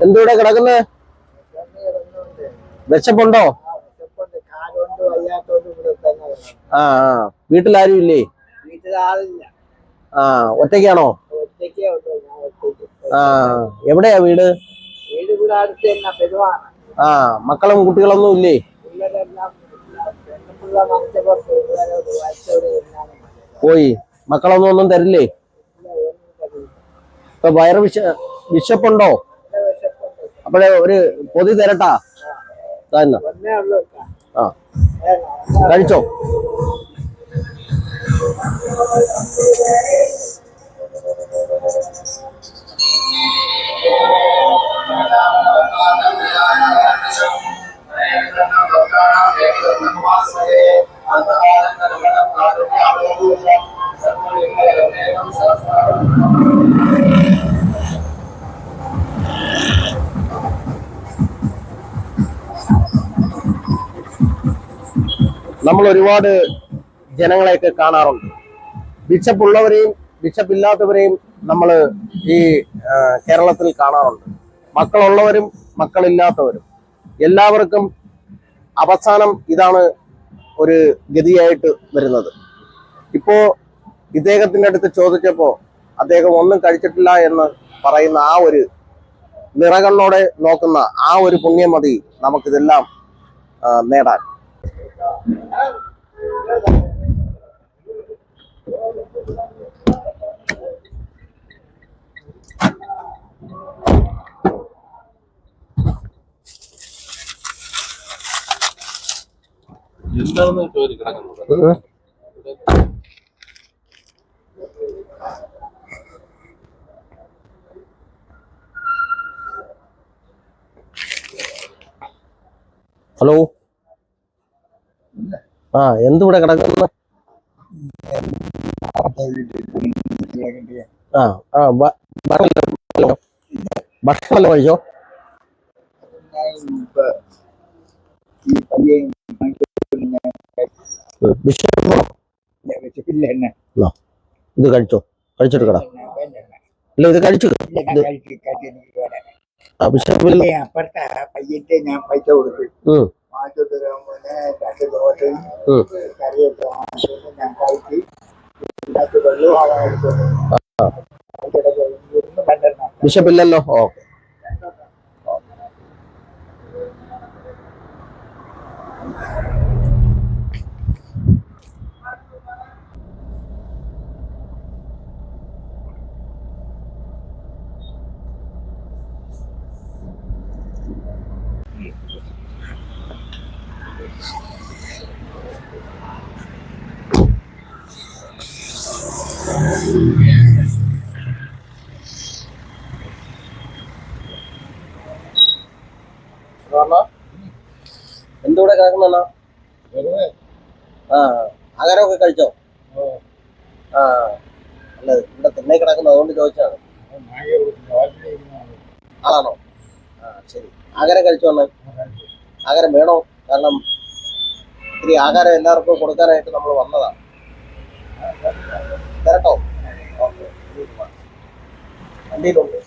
എന്തുവിടെ കിടക്കുന്നത് തന്നെ ആ ആ. വീട്ടിലാരും ഇല്ലേ? ആ ഒറ്റയ്ക്കാണോ? ആ എവിടെയാ വീട്? ആ മക്കളും കുട്ടികളൊന്നും ഇല്ലേ? പോയി. മക്കളൊന്നും ഒന്നും തരില്ലേ? ഇപ്പൊ വയറ് വിശ വിശപ്പുണ്ടോ? അപ്പോഴേ ഒരു പൊതി തരട്ടാ. ആ. കഴിച്ചോ? നമ്മൾ ഒരുപാട് ജനങ്ങളെയൊക്കെ കാണാറുണ്ട്. ബിഷപ്പുള്ളവരെയും ബിഷപ്പില്ലാത്തവരെയും നമ്മൾ ഈ കേരളത്തിൽ കാണാറുണ്ട്. മക്കളുള്ളവരും മക്കളില്ലാത്തവരും. എല്ലാവർക്കും അവസാനം ഇതാണ് ഒരു ഗതിയായിട്ട് വരുന്നത്. ഇപ്പോ ഇദ്ദേഹത്തിന്റെ അടുത്ത് ചോദിച്ചപ്പോ അദ്ദേഹം ഒന്നും കഴിച്ചിട്ടില്ല എന്ന് പറയുന്ന ആ ഒരു നിറകണ്ണോടെ നോക്കുന്ന ആ ഒരു പുണ്യമതി നമുക്കിതെല്ലാം നേടാൻ എന്താണെന്ന് ചോദി കിടക്കുന്നത് ഹലോ ആ എന്തിവിടെ കിടക്കുന്ന? ആ ആ ഭ- ഭക്ഷണം ഭക്ഷണം കഴിച്ചോ? ഇത് കഴിച്ചോ? കഴിച്ചിട്ട് കിടാ ഇല്ല ഇത് കഴിച്ചു അപ്പുറത്തെ പയ്യന്റെ ഞാൻ പൈസ കൊടുത്തു. വാങ്ങിച്ചോണ്ട് വരുമ്പോഴേ രണ്ട് ദോശയും. കറിയൊക്കെ വാങ്ങിച്ചോണ്ട് ഞാൻ കഴിച്ച് ഇതിനകത്ത് വെള്ളവും പണ്ടെണ്ണം വിശപ്പില്ലല്ലോ ഓക്കെ എന്തുകൂടെ കിടക്കുന്ന ആ ആഹാരമൊക്കെ കഴിച്ചോ? ആ അല്ല ഇവിടെ തിണ്ണേ കിടക്കുന്ന അതുകൊണ്ട് ചോദിച്ചാണ് ആണോ? ആ ശരി. ആഹാരം കഴിച്ചോ അണ്ണൻ ആഹാരം വേണോ? കാരണം ഇത്തിരി ആഹാരം എല്ലാവർക്കും കൊടുക്കാനായിട്ട് നമ്മൾ വന്നതാണ് ഓക്കെ വണ്ടിയിലുണ്ട്.